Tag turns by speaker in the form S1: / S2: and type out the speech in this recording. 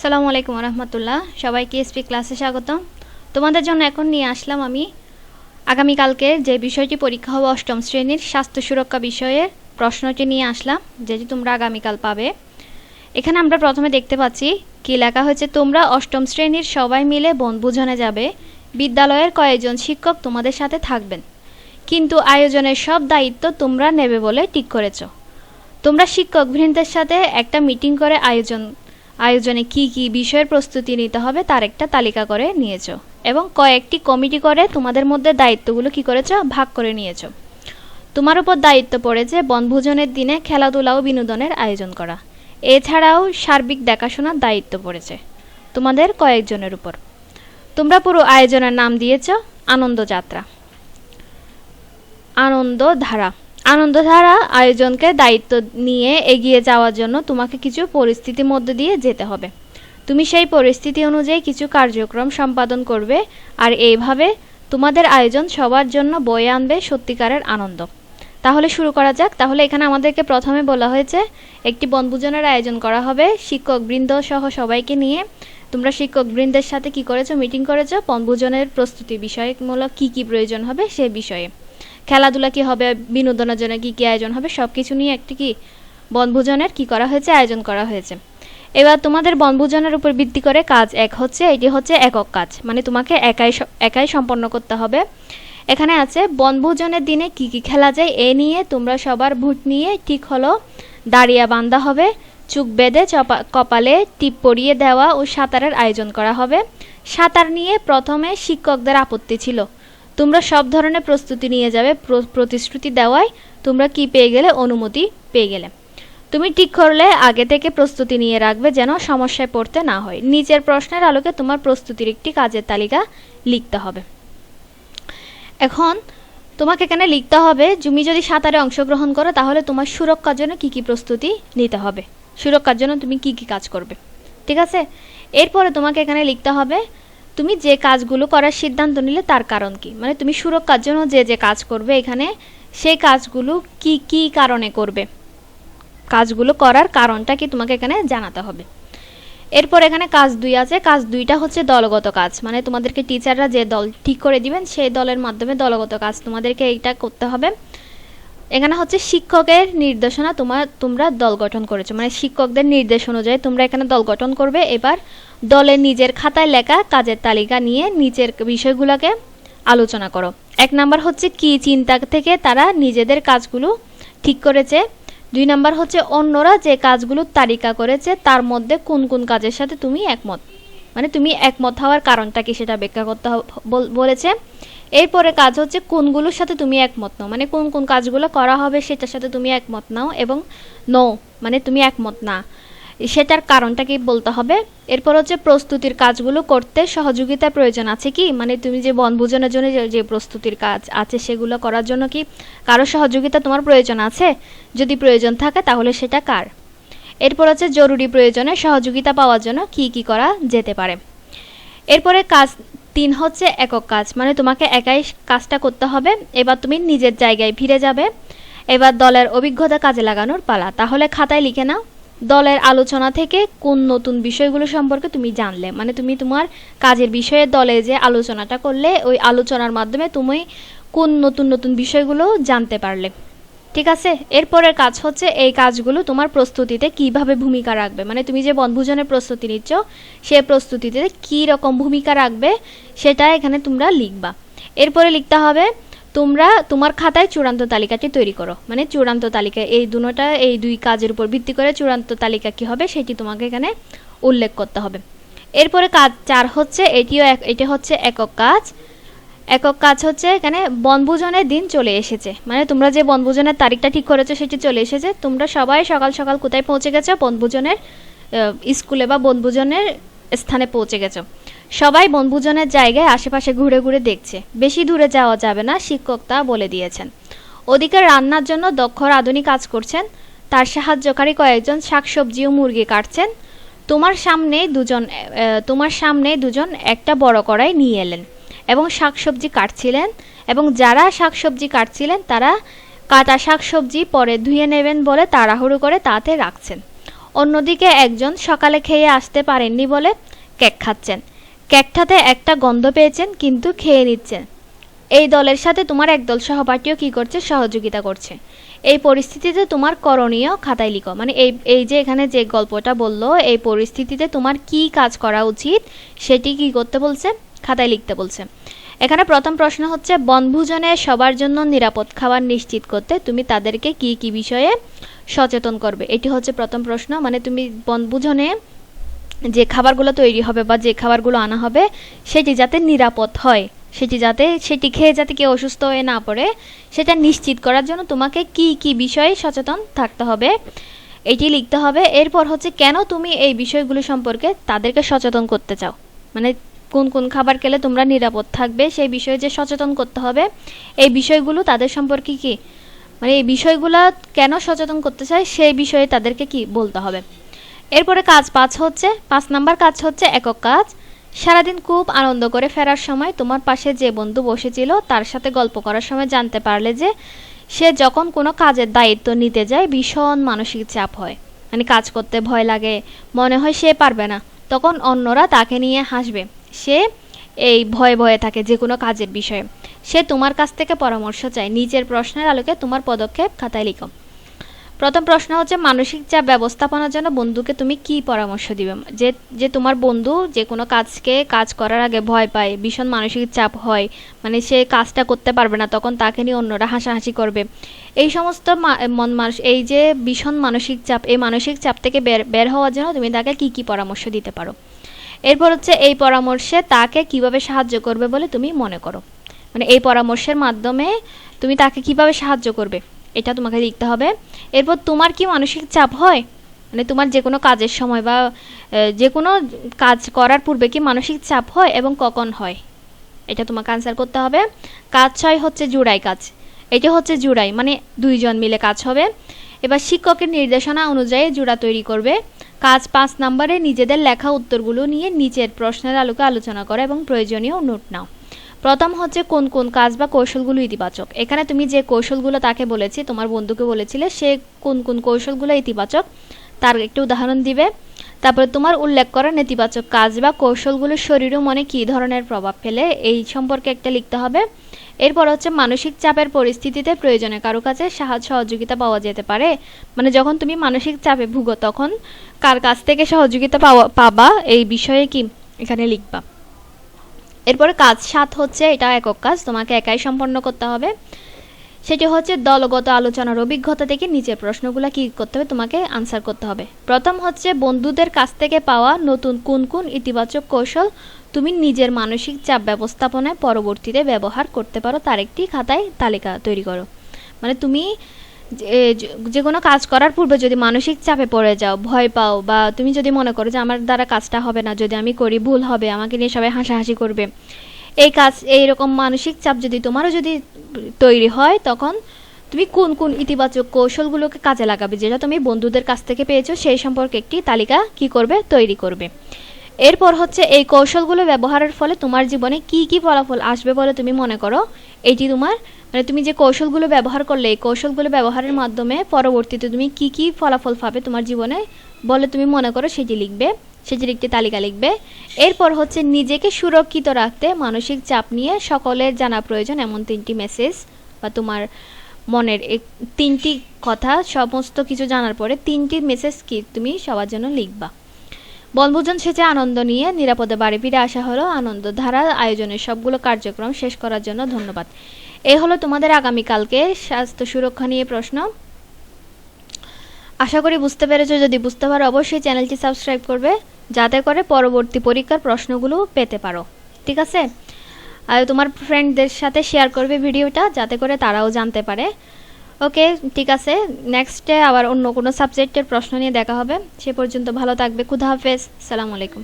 S1: সালামু আলাইকুম রহমতুল্লাহ সবাইকে এসপি ক্লাসে স্বাগতম। তোমাদের জন্য এখন নিয়ে আসলাম আমি আগামীকালকে যে বিষয়টি পরীক্ষা হবে অষ্টম শ্রেণির স্বাস্থ্য সুরক্ষা বিষয়ের প্রশ্নটি নিয়ে আসলাম, যেটি তোমরা আগামীকাল পাবে। এখানে আমরা প্রথমে দেখতে পাচ্ছি, কি লেখা হয়েছে, তোমরা অষ্টম শ্রেণির সবাই মিলে বনভোজনে যাবে, বিদ্যালয়ের কয়েকজন শিক্ষক তোমাদের সাথে থাকবেন। কিন্তু আয়োজনের সব দায়িত্ব তোমরা নেবে বলে ঠিক করেছ। তোমরা শিক্ষক সাথে একটা মিটিং করে আয়োজন আয়োজনে কি কি বিষয়ের প্রস্তুতি নিতে হবে তার একটা তালিকা করে নিয়েছো। এবং কয়েকটি কমিটি করে তোমাদের মধ্যে দায়িত্বগুলো কি করেছ ভাগ করে নিয়েছো। তোমার উপর দায়িত্ব পড়েছে বনভোজনের দিনে খেলাধুলা ও বিনোদনের আয়োজন করা। এছাড়াও সার্বিক দেখাশোনার দায়িত্ব পড়েছে তোমাদের কয়েকজনের উপর। তোমরা পুরো আয়োজনের নাম দিয়েছ আনন্দযাত্রা। আনন্দধারা। আনন্দধারা আয়োজনকে দায়িত্ব নিয়ে এগিয়ে যাওয়ার জন্য তোমাকে কিছু পরিস্থিতির মধ্যে দিয়ে যেতে হবে। তুমি সেই পরিস্থিতি অনুযায়ী কিছু কার্যক্রম সম্পাদন করবে আর এইভাবে তোমাদের আয়োজন সবার জন্য বয়ে আনবে সত্যিকারের আনন্দ। তাহলে শুরু করা যাক। তাহলে এখানে আমাদেরকে প্রথমে বলা হয়েছে, একটি বনভোজনের আয়োজন করা হবে। শিক্ষক বৃন্দ সহ সবাইকে নিয়ে। তোমরা শিক্ষক বৃন্দের সাথে কি করেছ, মিটিং করেছ? বনভোজনের প্রস্তুতি বিষয়মূলক কি কি প্রয়োজন হবে সে বিষয়ে। খেলাধুলা কি হবে, বিনোদনের জন্য কি কি আয়োজন হবে সব কিছু নিয়ে একটি কি বনভোজনের কি করা হয়েছে, আয়োজন করা হয়েছে। এবার তোমাদের বনভোজনের উপর ভিত্তি করে কাজ এক হচ্ছে, এটি হচ্ছে একক কাজ মানে তোমাকে একাই একাই সম্পন্ন করতে হবে। এখানে আছে, বনভোজনের দিনে কি কি খেলা যায়, এ নিয়ে তোমরা সবার ভোট নিয়ে ঠিক হলো, দাঁড়িয়ে বান্ধা হবে, চুক বেঁধে কপালে টিপ পরিয়ে দেওয়া ও সাঁতারের আয়োজন করা হবে। সাঁতার নিয়ে প্রথমে শিক্ষকদের আপত্তি ছিল তোমরা সব ধরনের প্রস্তুতি নিয়ে যাবে, প্র- প্রতিশ্রুতি দেওয়ায় তোমরা কি পেয়ে গেলে অনুমতি পেয়ে গেলে। তুমি ঠিক করলে আগে থেকে প্রস্তুতি নিয়ে রাখবে যেন সমস্যায় পড়তে না হয়। নিচের প্রশ্নের আলোকে তোমার প্রস্তুতির একটি কাজের তালিকা লিখতে হবে। এখন তোমাকে এখানে লিখতে হবে, তুমি যদি সাঁতারে অংশগ্রহণ করো তাহলে তোমার সুরক্ষার জন্য কি কি প্রস্তুতি নিতে হবে। সুরক্ষার জন্য তুমি কি কি কাজ করবে। ঠিক আছে? এরপরে তোমাকে এখানে লিখতে হবে তুমি যে কাজগুলো করার সিদ্ধান্ত নিলে তার কারণ কি? মানে তুমি সুরক্ষার জন্য যে যে কাজ করবে এখানে, সেই কাজগুলো কি কি কারণে করবে? কাজগুলো করার কারণটা কি তোমাকে এখানে জানাতে হবে। এরপর এখানে কাজ দুই আছে। কাজ দুইটা হচ্ছে দলগত কাজ। মানে তোমাদেরকে টিচাররা যে দল ঠিক করে দিবেন, সেই দলের মাধ্যমে দলগত কাজ তোমাদেরকে এইটা করতে হবে। এখানে হচ্ছে শিক্ষকের নির্দেশনা তোমার তোমরা দল গঠন করেছ। মানে শিক্ষকদের নির্দেশ অনুযায়ী তোমরা এখানে দল গঠন করবে। এবার দলের নিজের খাতায় লেখা কাজের তালিকা নিয়ে নিচের বিষয়গুলোকে আলোচনা করো। এক নাম্বার হচ্ছে কি চিন্তা থেকে তারা নিজেদের কাজগুলো ঠিক করেছে। দুই নাম্বার হচ্ছে অন্যরা যে কাজগুলো তালিকা করেছে, তার মধ্যে কোন কোন কাজের সাথে তুমি একমত? মানে তুমি একমত হওয়ার কারণটা কি সেটা ব্যাখ্যা করতে বলেছে। এরপরে কাজ হচ্ছে কোনগুলোর সাথে তুমি একমত নাও। মানে কোন কোন কাজগুলো করা হবে সেটার সাথে তুমি একমত নাও এবং নো মানে তুমি একমত না। সেটার কারণটা কি বলতে হবে। এরপর হচ্ছে প্রস্তুতির কাজগুলো করতে সহযোগিতার প্রয়োজন আছে কি? মানে তুমি যে বনভোজনের জন্য যে- যে প্রস্তুতির কাজ আছে সেগুলো করার জন্য কি কারও সহযোগিতা তোমার প্রয়োজন আছে? যদি প্রয়োজন থাকে তাহলে সেটা কার? এরপর হচ্ছে জরুরি প্রয়োজনে সহযোগিতা পাওয়ার জন্য কি কি করা যেতে পারে। এরপরে কাজ তিন হচ্ছে একক কাজ মানে তোমাকে একাই কাজটা করতে হবে, এবার তুমি নিজের জায়গায় ফিরে যাবে, এবার দলের অভিজ্ঞতা কাজে লাগানোর পালা। তাহলে খাতায় লিখে নাও, দলের আলোচনা থেকে কোন নতুন বিষয়গুলো সম্পর্কে তুমি জানলে মানে তুমি তোমার কাজের বিষয়ে দলে যে আলোচনাটা করলে, ওই আলোচনার মাধ্যমে তুমি কোন নতুন নতুন বিষয়গুলো জানতে পারলে। ঠিক আছে? এরপরের কাজ হচ্ছে এই কাজগুলো তোমার প্রস্তুতিতে কীভাবে ভূমিকা রাখবে? মানে তুমি যে বনভোজনের প্রস্তুতি নিচ্ছ, সে প্রস্তুতিতে কী রকম ভূমিকা রাখবে সেটা এখানে তোমরা লিখবা। এরপরে লিখতে হবে, তোমরা তোমার খাতায় চূড়ান্ত তালিকাটি তৈরি করো। মানে চূড়ান্ত তালিকা, এই দুটোটা এই দুই কাজের উপর ভিত্তি করে চূড়ান্ত তালিকা কি হবে সেটি তোমাকে এখানে উল্লেখ করতে হবে। এরপরে কাজ চার হচ্ছে, এটিও এটি হচ্ছে একক কাজ। একক কাজ হচ্ছে এখানে বনভোজনের দিন চলে এসেছে। মানে তোমরা যে বনভোজনের তারিখটা ঠিক করেছ সেটি চলে এসেছে। তোমরা সবাই সকাল সকাল কোথায় পৌঁছে গেছো? বনভোজনের স্কুলে বা বনভোজনের স্থানে পৌঁছে গেছো। সবাই বনভোজনের জায়গায় আশেপাশে ঘুরে ঘুরে দেখছে। বেশি দূরে যাওয়া যাবে না শিক্ষক তা বলে দিয়েছেন। ওদিকে রান্নার জন্য দক্ষ রাঁধুনি কাজ করছেন। তার সাহায্যকারী কয়েকজন শাকসবজি ও মুরগি কাটছেন। তোমার সামনে দুজন তোমার সামনে দুজন একটা বড় কড়াই নিয়ে এলেন। এবং শাকসবজি কাটছিলেন এবং যারা শাকসবজি কাটছিলেন, তারা কাটা শাকসবজি পরে ধুয়ে নেবেন বলে তাড়াহুড়ো করে তাতে রাখছেন। অন্যদিকে একজন সকালে খেয়ে আসতে পারেননি বলে কেক খাচ্ছেন। কেকটাতে একটা গন্ধ পেয়েছেন, কিন্তু খেয়ে নিচ্ছেন। এই দলের সাথে তোমার একদল সহপাঠীও কি করছে, সহযোগিতা করছে। এই পরিস্থিতিতে তোমার করণীয় খাতায় লিখো। মানে এই এই যে এখানে যে গল্পটা বলল, এই পরিস্থিতিতে তোমার কি কাজ করা উচিত, সেটি কি করতে বলছে? খাতায় লিখতে বলছে। এখানে প্রথম প্রশ্ন হচ্ছে, বনভোজনে সবার জন্য নিরাপদ খাবার নিশ্চিত করতে তুমি তাদেরকে কি কি বিষয়ে সচেতন করবে? এটি হচ্ছে প্রথম প্রশ্ন মানে তুমি বনভোজনে যে খাবারগুলো তৈরি হবে বা যে খাবারগুলো আনা হবে, সেটি যাতে নিরাপদ হয়, সেটি যাতে, সেটি খেয়ে যাতে কেউ অসুস্থ হয়ে না পড়ে, সেটা নিশ্চিত করার জন্য তোমাকে কি কি বিষয়ে সচেতন থাকতে হবে, এটি লিখতে হবে। এরপর হচ্ছে, কেন তুমি এই বিষয়গুলো সম্পর্কে তাদেরকে সচেতন করতে চাও? মানে কোন কোন খাবার খেলে তোমরা নিরাপদ থাকবে, সেই বিষয়ে যে সচেতন করতে হবে, এই বিষয়গুলো তাদের সম্পর্কে কি? মানে এই বিষয়গুলো কেন সচেতন করতে চায়, সেই বিষয়ে তাদেরকে কি বলতে হবে? এরপরে কাজ পাঁচ হচ্ছে, পাঁচ নাম্বার কাজ হচ্ছে একক কাজ। সারাদিন খুব আনন্দ করে ফেরার সময় তোমার পাশে যে বন্ধু বসেছিল, তার সাথে গল্প করার সময় জানতে পারলে যে সে যখন কোনো কাজের দায়িত্ব নিতে যায়, ভীষণ মানসিক চাপ হয়। মানে কাজ করতে ভয় লাগে, মনে হয় সে পারবে না। তখন অন্যরা তাকে নিয়ে হাসবে। সে এই ভয়ে ভয়ে থাকে যে কোনো কাজের বিষয়ে। সে তোমার কাছ থেকে পরামর্শ চায়। নিচের প্রশ্নের আলোকে তোমার পদক্ষেপ খাতায় লিখো। প্রথম প্রশ্ন হচ্ছে, মানসিক চাপ ব্যবস্থাপনার জন্য বন্ধুকে তুমি কি পরামর্শ দিবে? যে যে তোমার বন্ধু যে কোনো কাজকে কাজ করার আগে ভয় পায়, ভীষণ মানসিক চাপ হয় মানে সে কাজটা করতে পারবে না, তখন তাকে নিয়ে অন্যরা হাসাহাসি করবে। এই সমস্ত মন মানুষ এই যে ভীষণ মানসিক চাপ, এই মানসিক চাপ থেকে বের বের হওয়ার জন্য তুমি তাকে কি কি পরামর্শ দিতে পারো? এরপর হচ্ছে এই পরামর্শে তাকে কীভাবে সাহায্য করবে বলে তুমি মনে করো? মানে এই পরামর্শের মাধ্যমে তুমি তাকে কীভাবে সাহায্য করবে? এটা তোমাকে লিখতে হবে। এরপর তোমার কি মানসিক চাপ হয়? মানে তোমার যে কোনো কাজের সময় বা যে কোনো কাজ করার পূর্বে কি মানসিক চাপ হয় এবং কখন হয়? এটা তোমাকে আনসার করতে হবে। কাজ ছয় হচ্ছে জুড়াই কাজ। এটা হচ্ছে জুড়াই মানে দুইজন মিলে কাজ হবে। এবার শিক্ষকের নির্দেশনা অনুযায়ী জোড়া তৈরি করবে। কাজ পাঁচ নম্বরে নিজেদের লেখা উত্তরগুলো নিয়ে নিচের প্রশ্নের আলোকে আলোচনা করো এবং প্রয়োজনীয় নোট নাও। প্রথম হচ্ছে কোন কোন কাজ বা কৌশলগুলো ইতিবাচক। এখানে তুমি যে কৌশলগুলো তাকে বলেছি, তোমার বন্ধুকে বলেছিলে, সে কোন কোন কৌশলগুলো ইতিবাচক, তার একটি উদাহরণ দিবে। তারপরে তোমার উল্লেখ করা নেতিবাচক কাজ বা কৌশলগুলো শরীর ও মনে কী ধরনের প্রভাব ফেলে, এই সম্পর্কে একটা লিখতে হবে। এরপর হচ্ছে মানসিক চাপের পরিস্থিতিতে প্রয়োজনে কারও কাছে সাহায্য সহযোগিতা পাওয়া যেতে পারে। মানে যখন তুমি মানসিক চাপে ভুগো, তখন কার কাছ থেকে সহযোগিতা পাওয়া, পাবা এই বিষয়ে কি এখানে লিখবা। এরপরে কাজ সাত হচ্ছে, এটা একক কাজ, তোমাকে একাই সম্পন্ন করতে হবে। সেটি হচ্ছে দলগত আলোচনার অভিজ্ঞতা থেকে নিচের প্রশ্নগুলো কি করতে হবে, তোমাকে আনসার করতে হবে। প্রথম হচ্ছে বন্ধুদের কাছ থেকে পাওয়া নতুন কোন কোন ইতিবাচক কৌশল তুমি নিজের মানসিক চাপ ব্যবস্থাপনায় পরবর্তীতে ব্যবহার করতে পারো তার একটি খাতায় তালিকা তৈরি করো। মানে তুমি যে কোনো কাজ করার পূর্বে যদি মানসিক চাপে পড়ে যাও, ভয় পাও বা তুমি যদি মনে করো যে আমার দ্বারা কাজটা হবে না, যদি আমি করি ভুল হবে, আমাকে নিয়ে সবাই হাসাহাসি করবে এই কাজ এইরকম মানসিক চাপ যদি তোমারও যদি তৈরি হয়, তখন তুমি কোন কোন ইতিবাচক কৌশলগুলোকে কাজে লাগাবে? যেটা তুমি বন্ধুদের কাছ থেকে পেয়েছ, সেই সম্পর্কে একটি তালিকা কি করবে? তৈরি করবে। এরপর হচ্ছে এই কৌশলগুলো ব্যবহারের ফলে তোমার জীবনে কি কি ফলাফল আসবে বলে তুমি মনে করো? এটি তোমার মানে তুমি যে কৌশলগুলো ব্যবহার করলে, এই কৌশলগুলো ব্যবহারের মাধ্যমে পরবর্তীতে তুমি কি কি ফলাফল পাবে তোমার জীবনে বলে তুমি মনে করো সেটি লিখবে। সেটির একটি তালিকা লিখবে। এরপর হচ্ছে নিজেকে সুরক্ষিত রাখতে মানসিক চাপ নিয়ে সকলের জানা প্রয়োজন এমন তিনটি মেসেজ বা তোমার মনের তিনটি কথা, সমস্ত কিছু জানার পরে তিনটি মেসেজ কি তুমি সবার জন্য লিখবা। বনভোজন শেষে আনন্দ নিয়ে নিরাপদে বাড়ি ফিরে আসা হলো। আনন্দ ধারা আয়োজনের সবগুলো কার্যক্রম শেষ করার জন্য ধন্যবাদ। এই হলো তোমাদের আগামীকালকে স্বাস্থ্য সুরক্ষা নিয়ে প্রশ্ন। আশা করি বুঝতে পেরেছ। যদি বুঝতে পারো, অবশ্যই চ্যানেলটি সাবস্ক্রাইব করবে, যাতে করে পরবর্তী পরীক্ষার প্রশ্নগুলো পেতে পারো। ঠিক আছে? আর তোমার ফ্রেন্ডদের সাথে শেয়ার করবে ভিডিওটা, যাতে করে তারাও জানতে পারে। ওকে ঠিক আছে। নেক্সটে আবার অন্য কোনো সাবজেক্টের প্রশ্ন নিয়ে দেখা হবে। সে পর্যন্ত ভালো থাকবে। খুদা হাফেজ। সালামু আলাইকুম।